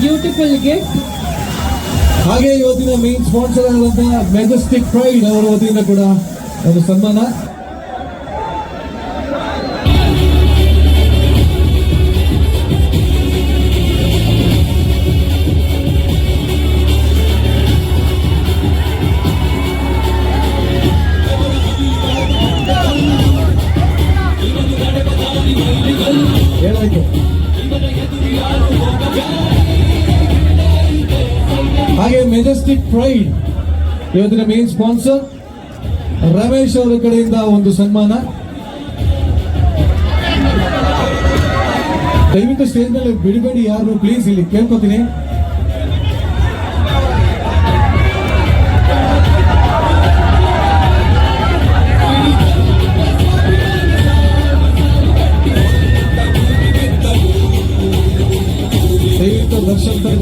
beautiful gift ಹಾಗೆ ಇವತ್ತಿನ main sponsor ಆದಂತಹ ಮೆಜೆಸ್ಟಿಕ್ ಪ್ರೈಡ್ ಅವರ ವತಿಯಿಂದ ಕೂಡ ಒಂದು ಸನ್ಮಾನ. ಏನಾಯ್ತು? ಹಾಗೆ ಮೆಜೆಸ್ಟಿಕ್ ಪ್ರೈಡ್ ಇವತ್ತಿನ ಮೇನ್ ಸ್ಪಾನ್ಸರ್ ರಮೇಶ್ ಅವರ ಕಡೆಯಿಂದ ಒಂದು ಸನ್ಮಾನ. ದಯವಿಟ್ಟು ಸ್ಟೇಜ್ ಮೇಲೆ ಬಿಡಬೇಡಿ ಯಾರು ಪ್ಲೀಸ್ ಇಲ್ಲಿ ಕೇಳ್ಕೊತೀನಿ.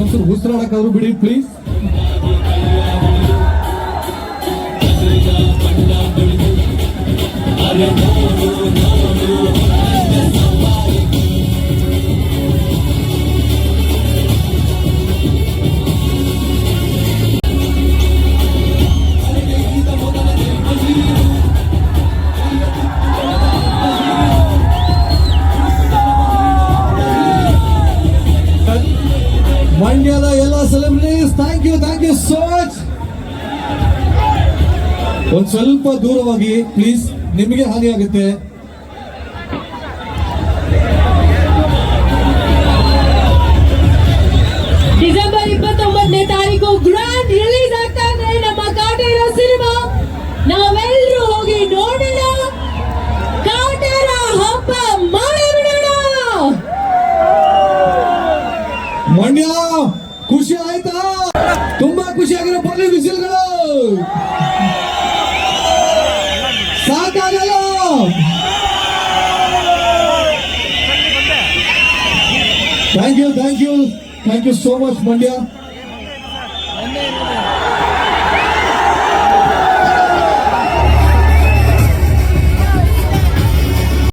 ಒಂದ್ಸಲ ಉಸಿರಾಡಕ್ಕಾದ್ರು ಬಿಡಿ ಪ್ಲೀಸ್ ಮಂಡ್ಯದ ಎಲ್ಲ celebrities thank you thank you so much ಒಂದ್ ಸ್ವಲ್ಪ ದೂರವಾಗಿ ಪ್ಲೀಸ್ ನಿಮಗೆ ಹಾನಿ ಆಗುತ್ತೆ. ಮಂಡ್ಯ ಖುಷಿ ಆಯ್ತಾ? ತುಂಬಾ ಖುಷಿ ಆಗಿರೋ ಪೊಲೀಸ್ ವಿಷಯಗಳು ಸಾಕಾಗಲ್ಲ. Thank you thank you thank you so much Mandya.